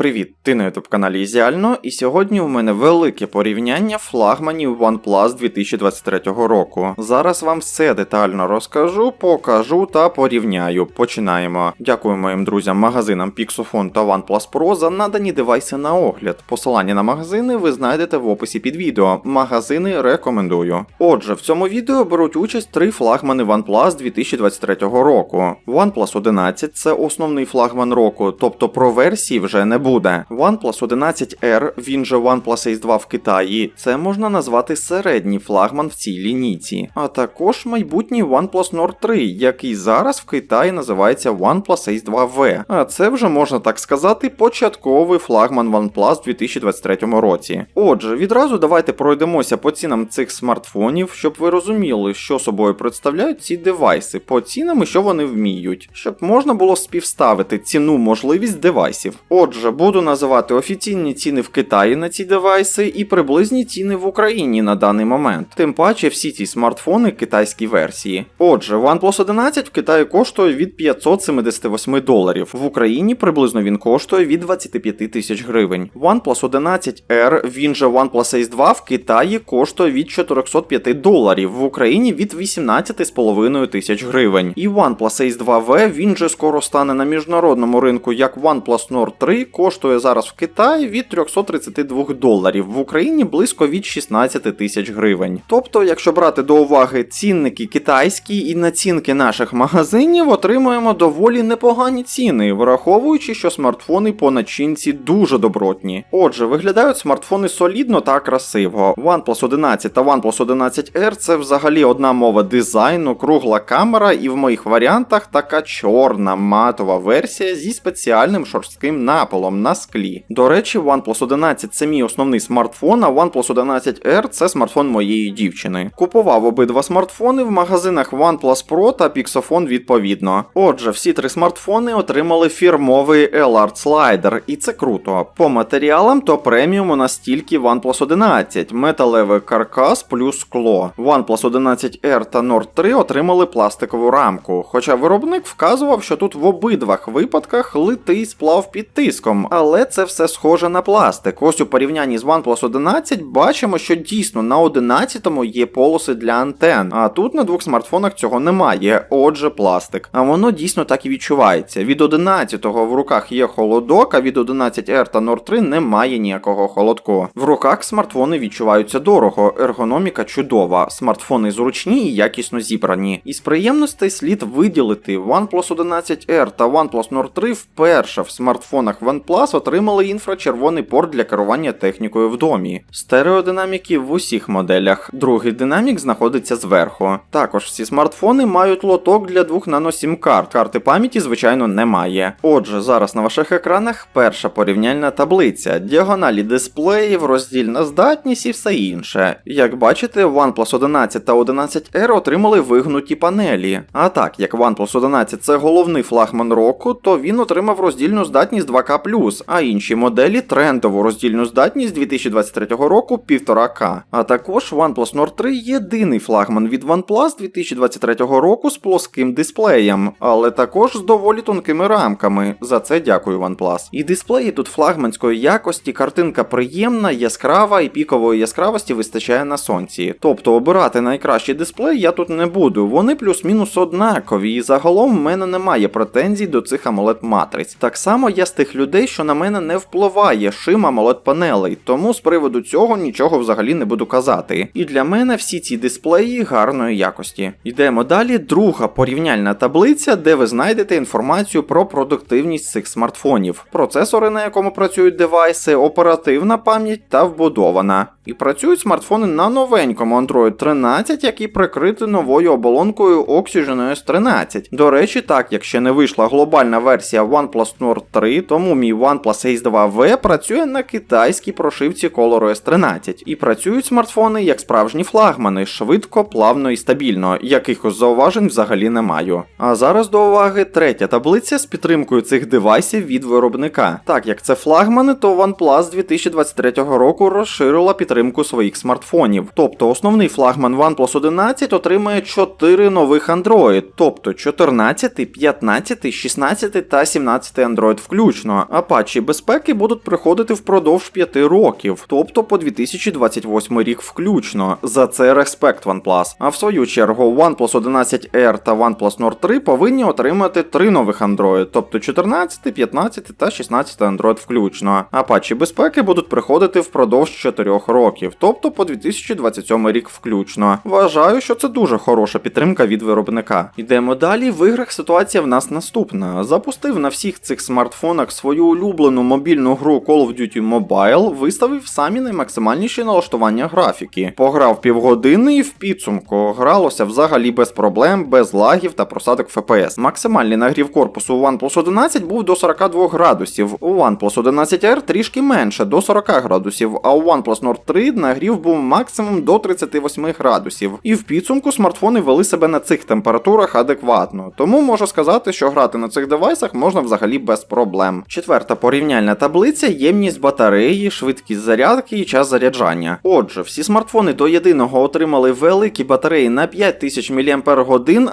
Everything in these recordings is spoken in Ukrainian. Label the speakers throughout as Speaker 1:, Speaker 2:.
Speaker 1: Привіт, ти на youtube каналі Ізіально, і сьогодні у мене велике порівняння флагманів OnePlus 2023 року. Зараз вам все детально розкажу, покажу та порівняю. Починаємо. Дякую моїм друзям магазинам Pixofon та OnePlus Pro за надані девайси на огляд. Посилання на магазини ви знайдете в описі під відео. Магазини рекомендую. Отже, в цьому відео беруть участь три флагмани OnePlus 2023 року. OnePlus 11 це основний флагман року, тобто про версії вже не буде. OnePlus 11R, він же OnePlus Ace 2 в Китаї, це можна назвати середній флагман в цій лінійці. А також майбутній OnePlus Nord 3, який зараз в Китаї називається OnePlus Ace 2V. А це вже можна так сказати початковий флагман OnePlus в 2023 році. Отже, відразу давайте пройдемося по цінам цих смартфонів, щоб ви розуміли, що собою представляють ці девайси, по цінам і що вони вміють, щоб можна було співставити ціну можливість девайсів. Отже, буду називати офіційні ціни в Китаї на ці девайси і приблизні ціни в Україні на даний момент. Тим паче всі ці смартфони китайські версії. Отже, OnePlus 11 в Китаї коштує від 578 доларів. В Україні приблизно він коштує від 25 тисяч гривень. OnePlus 11R, він же OnePlus Ace 2 в Китаї коштує від 405 доларів, в Україні від 18,5 тисяч гривень. І OnePlus Ace 2V, він же скоро стане на міжнародному ринку як OnePlus Nord 3, коштує зараз в Китаї від 332 доларів, в Україні близько від 16 тисяч гривень. Тобто, якщо брати до уваги цінники китайські і націнки наших магазинів, отримуємо доволі непогані ціни, враховуючи, що смартфони по начинці дуже добротні. Отже, виглядають смартфони солідно та красиво. OnePlus 11 та OnePlus 11R це взагалі одна мова дизайну, кругла камера, і в моїх варіантах така чорна матова версія зі спеціальним шорстким на склі. До речі, OnePlus 11 це мій основний смартфон, а OnePlus 11R це смартфон моєї дівчини. Купував обидва смартфони в магазинах OnePlus Pro та Pixofon відповідно. Отже, всі три смартфони отримали фірмовий L-Art слайдер, і це круто. По матеріалам то преміум у нас тільки OnePlus 11, металевий каркас плюс скло. OnePlus 11R та Nord 3 отримали пластикову рамку, хоча виробник вказував, що тут в обидвах випадках литий сплав під тиском, але це все схоже на пластик. Ось у порівнянні з OnePlus 11 бачимо, що дійсно на 11-му є полоси для антен, а тут на двох смартфонах цього немає, отже, пластик. А воно дійсно так і відчувається. Від 11-го в руках є холодок, а від 11R та Nord 3 немає ніякого холодку. В руках смартфони відчуваються дорого, ергономіка чудова, смартфони зручні і якісно зібрані. Із приємностей слід виділити OnePlus 11R та OnePlus Nord 3 вперше в смартфонах OnePlus отримали інфрачервоний порт для керування технікою в домі. Стереодинаміки в усіх моделях. Другий динамік знаходиться зверху. Також всі смартфони мають лоток для двох нано-сім карт. Карти пам'яті, звичайно, немає. Отже, зараз на ваших екранах перша порівняльна таблиця, діагоналі дисплеїв, роздільна здатність і все інше. Як бачите, OnePlus 11 та 11R отримали вигнуті панелі. А так, як OnePlus 11 це головний флагман року, то він отримав роздільну здатність 2К, а інші моделі трендову роздільну здатність 2023 року 1,5К. А також OnePlus Nord 3 єдиний флагман від OnePlus 2023 року з плоским дисплеєм, але також з доволі тонкими рамками. За це дякую OnePlus. І дисплеї тут флагманської якості, картинка приємна, яскрава і пікової яскравості вистачає на сонці. Тобто обирати найкращий дисплей я тут не буду. Вони плюс-мінус однакові, і загалом в мене немає претензій до цих AMOLED матриць. Так само я з тих людей, що на мене не впливає шим AMOLED панелей, тому з приводу цього нічого взагалі не буду казати. І для мене всі ці дисплеї гарної якості. Йдемо далі. Друга порівняльна таблиця, де ви знайдете інформацію про продуктивність цих смартфонів, процесори, на якому працюють девайси, оперативна пам'ять та вбудована. І працюють смартфони на новенькому Android 13, який прикритий новою оболонкою Oxygen OS 13. До речі, так як ще не вийшла глобальна версія OnePlus Nord 3, тому мій OnePlus Ace 2V працює на китайській прошивці ColorOS 13. І працюють смартфони як справжні флагмани, швидко, плавно і стабільно, якихось зауважень взагалі не маю. А зараз до уваги третя таблиця з підтримкою цих девайсів від виробника. Так як це флагмани, то OnePlus 2023 року розширила підтримку своїх смартфонів. Тобто основний флагман OnePlus 11 отримає 4 нових Android, тобто 14, 15, 16 та 17 Android включно. А патчі безпеки будуть приходити впродовж 5 років, тобто по 2028 рік включно. За це респект OnePlus. А в свою чергу OnePlus 11R та OnePlus Nord 3 повинні отримати три нових Android, тобто 14, 15 та 16 Android включно. А патчі безпеки будуть приходити впродовж 4 років, тобто по 2027 рік включно. Вважаю, що це дуже хороша підтримка від виробника. Йдемо далі. В іграх ситуація в нас наступна. Запустив на всіх цих смартфонах свою улюблену мобільну гру Call of Duty Mobile, виставив самі наймаксимальніші налаштування графіки. Пограв півгодини і в підсумку гралося взагалі без проблем, без лагів та просадок FPS. Максимальний нагрів корпусу у OnePlus 11 був до 42 градусів, у OnePlus 11R трішки менше до 40 градусів, а у OnePlus Nord 3 нагрів був максимум до 38 градусів. І в підсумку смартфони вели себе на цих температурах адекватно. Тому можу сказати, що грати на цих девайсах можна взагалі без проблем. Четверта порівняльна таблиця ємність батареї, швидкість зарядки і час заряджання. Отже, всі смартфони до єдиного отримали великі батареї на 5000 мАч,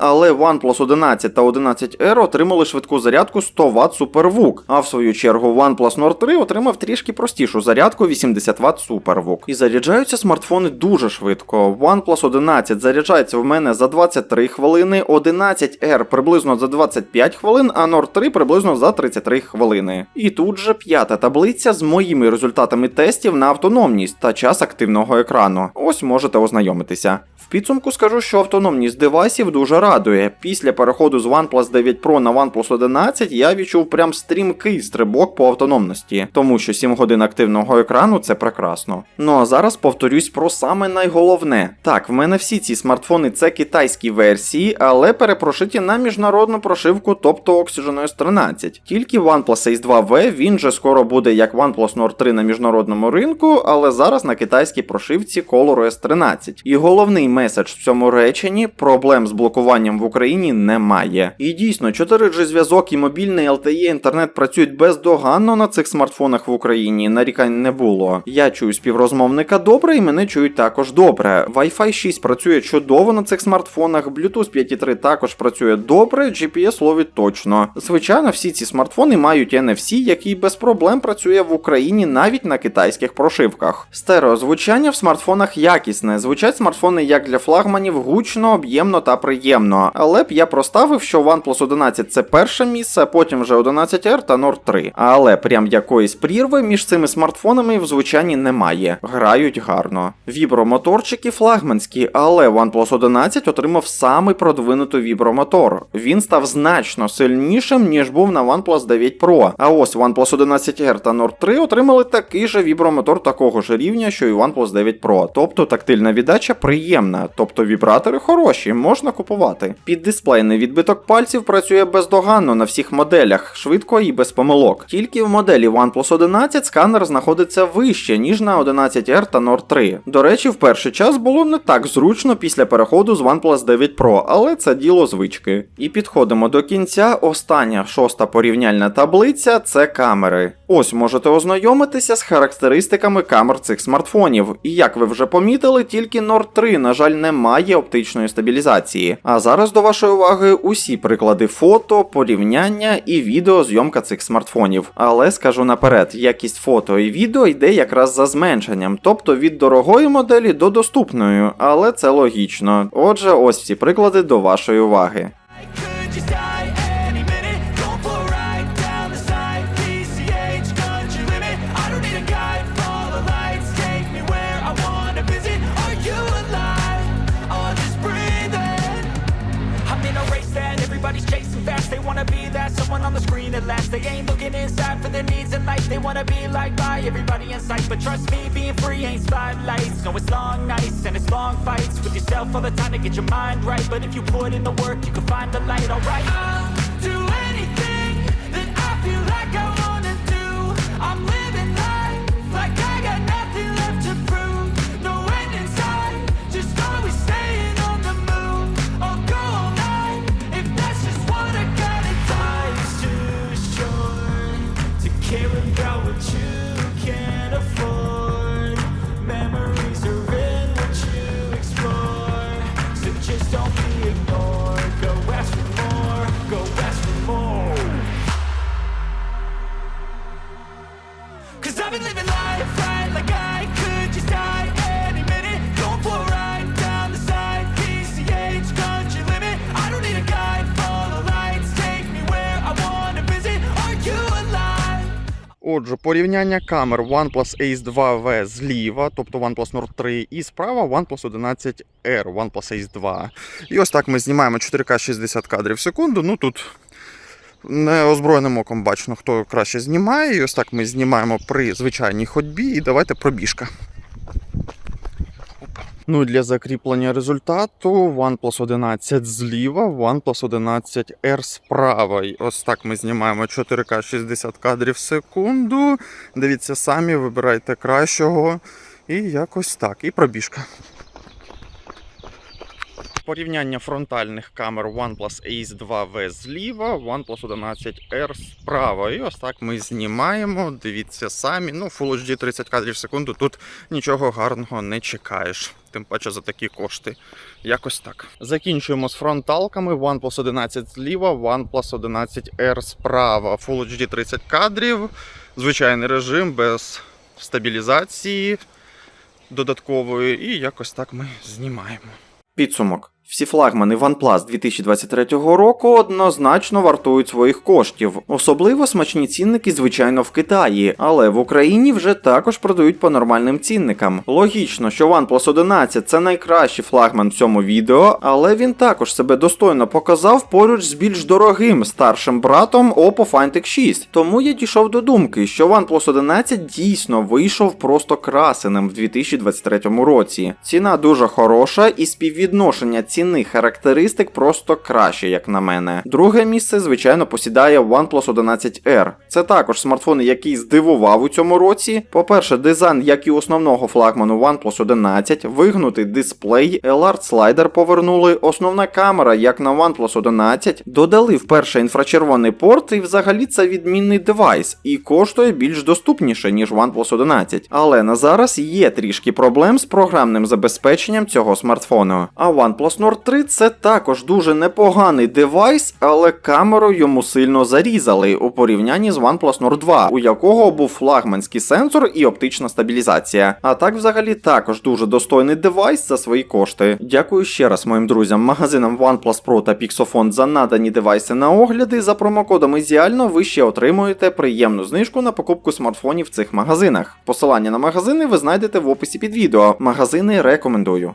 Speaker 1: але OnePlus 11 та 11R отримали швидку зарядку 100 Вт SuperVOOC, а в свою чергу OnePlus Nord 3 отримав трішки простішу зарядку 80 Вт SuperVOOC. І заряджаються смартфони дуже швидко. OnePlus 11 заряджається в мене за 23 хвилини, 11R приблизно за 25 хвилин, а Nord 3 приблизно за 33 хвилини. І тут же п'ята таблиця з моїми результатами тестів на автономність та час активного екрану. Ось можете ознайомитися. В підсумку скажу, що автономність девайсів дуже радує. Після переходу з OnePlus 9 Pro на OnePlus 11 я відчув прям стрімкий стрибок по автономності, тому що 7 годин активного екрану це прекрасно. Ну а зараз повторюсь про саме найголовне. Так, в мене всі ці смартфони це китайські версії, але перепрошиті на міжнародну прошивку, тобто Oxygen OS 13. Тільки OnePlus Ace 2V він же скоро буде як OnePlus Nord 3 на міжнародному ринку, але зараз на китайській прошивці Color OS 13. І головний меседж в цьому реченні проблем з блокуванням в Україні немає. І дійсно, 4G зв'язок і мобільний LTE інтернет працюють бездоганно на цих смартфонах в Україні. Нарікань не було. Я чую співрозмовника добре, і мене чують також добре. Wi-Fi 6 працює чудово на цих смартфонах, Bluetooth 5.3 також працює добре, GPS ловить точно. Звичайно, всі ці смартфони мають NFC, який без проблем працює в Україні навіть на китайських прошивках. Стереозвучання в смартфонах якісне. Звучать смартфони як для флагманів гучно, об'ємно та приємно. Але б я проставив, що OnePlus 11 це перше місце, а потім вже 11R та Nord 3. Але прям якоїсь прірви між цими смартфонами в звучанні немає. Грають гарно. Вібромоторчики флагманські, але OnePlus 11 отримав самий продвинутий вібромотор. Він став значно сильнішим, ніж був на OnePlus 9 Pro. А ось OnePlus 11R та Nord 3 отримали такий же вібромотор такого ж рівня, що і OnePlus 9 Pro. Тобто тактильна віддача приємна, тобто вібратори хороші, можна купувати. Піддисплейний відбиток пальців працює бездоганно на всіх моделях, швидко і без помилок. Тільки в моделі OnePlus 11 сканер знаходиться вище, ніж на 11R та Nord 3. До речі, в перший час було не так зручно після переходу з OnePlus 9 Pro, але це діло звички. І підходимо до кінця. Остання шоста порівняльна таблиця це камери. Ось можете ознайомитися з характеристиками камер цих смартфонів. І як ви вже помітили, тільки Nord 3, на жаль, не має оптичної стабілізації. А зараз до вашої уваги усі приклади фото, порівняння і відеозйомка цих смартфонів. Але скажу наперед, якість фото і відео йде якраз за зменшенням, тобто від дорогої моделі до доступної, але це логічно. Отже, ось всі приклади до вашої уваги.
Speaker 2: All the time to get your mind right. But if you put in the work, you can find the light. Alright. I'll do anything that I feel like I wanna do. I'm living
Speaker 1: Отже, порівняння камер OnePlus Ace 2V зліва, тобто OnePlus Nord 3, і справа OnePlus 11R, OnePlus Ace 2. І ось так ми знімаємо 4К 60 кадрів в секунду. Ну тут неозброєним оком бачно, хто краще знімає. І ось так ми знімаємо при звичайній ходьбі. І давайте пробіжка. Ну і для закріплення результату OnePlus 11 зліва, OnePlus 11R справа. І ось так ми знімаємо 4К 60 кадрів в секунду. Дивіться самі, вибирайте кращого. І якось так. І пробіжка. Порівняння фронтальних камер OnePlus Ace 2V зліва, OnePlus 11R справа. І ось так ми знімаємо. Дивіться самі. Ну, Full HD 30 кадрів в секунду. Тут нічого гарного не чекаєш. Тим паче за такі кошти. Якось так. Закінчуємо з фронталками. OnePlus 11 зліва, OnePlus 11R справа. Full HD 30 кадрів. Звичайний режим без стабілізації додаткової. І якось так ми знімаємо. Підсумок. Всі флагмани OnePlus 2023 року однозначно вартують своїх коштів. Особливо смачні цінники, звичайно, в Китаї, але в Україні вже також продають по нормальним цінникам. Логічно, що OnePlus 11 це найкращий флагман в цьому відео, але він також себе достойно показав поруч з більш дорогим старшим братом Oppo Find X6. Тому я дійшов до думки, що OnePlus 11 дійсно вийшов просто красеним в 2023 році. Ціна дуже хороша і співвідношення цінних характеристик просто краще, як на мене. Друге місце, звичайно, посідає OnePlus 11R. Це також смартфон, який здивував у цьому році. По-перше, дизайн, як і основного флагману OnePlus 11, вигнутий дисплей, LR слайдер повернули, основна камера, як на OnePlus 11, додали вперше інфрачервоний порт, і взагалі це відмінний девайс, і коштує більш доступніше, ніж OnePlus 11. Але на зараз є трішки проблем з програмним забезпеченням цього смартфону. А OnePlus Nord 3 це також дуже непоганий девайс, але камеру йому сильно зарізали у порівнянні з OnePlus Nord 2, у якого був флагманський сенсор і оптична стабілізація. А так, взагалі, також дуже достойний девайс за свої кошти. Дякую ще раз моїм друзям, магазинам OnePlus Pro та Pixofon за надані девайси на огляди. За промокодом Ізіально ви ще отримуєте приємну знижку на покупку смартфонів в цих магазинах. Посилання на магазини ви знайдете в описі під відео. Магазини рекомендую.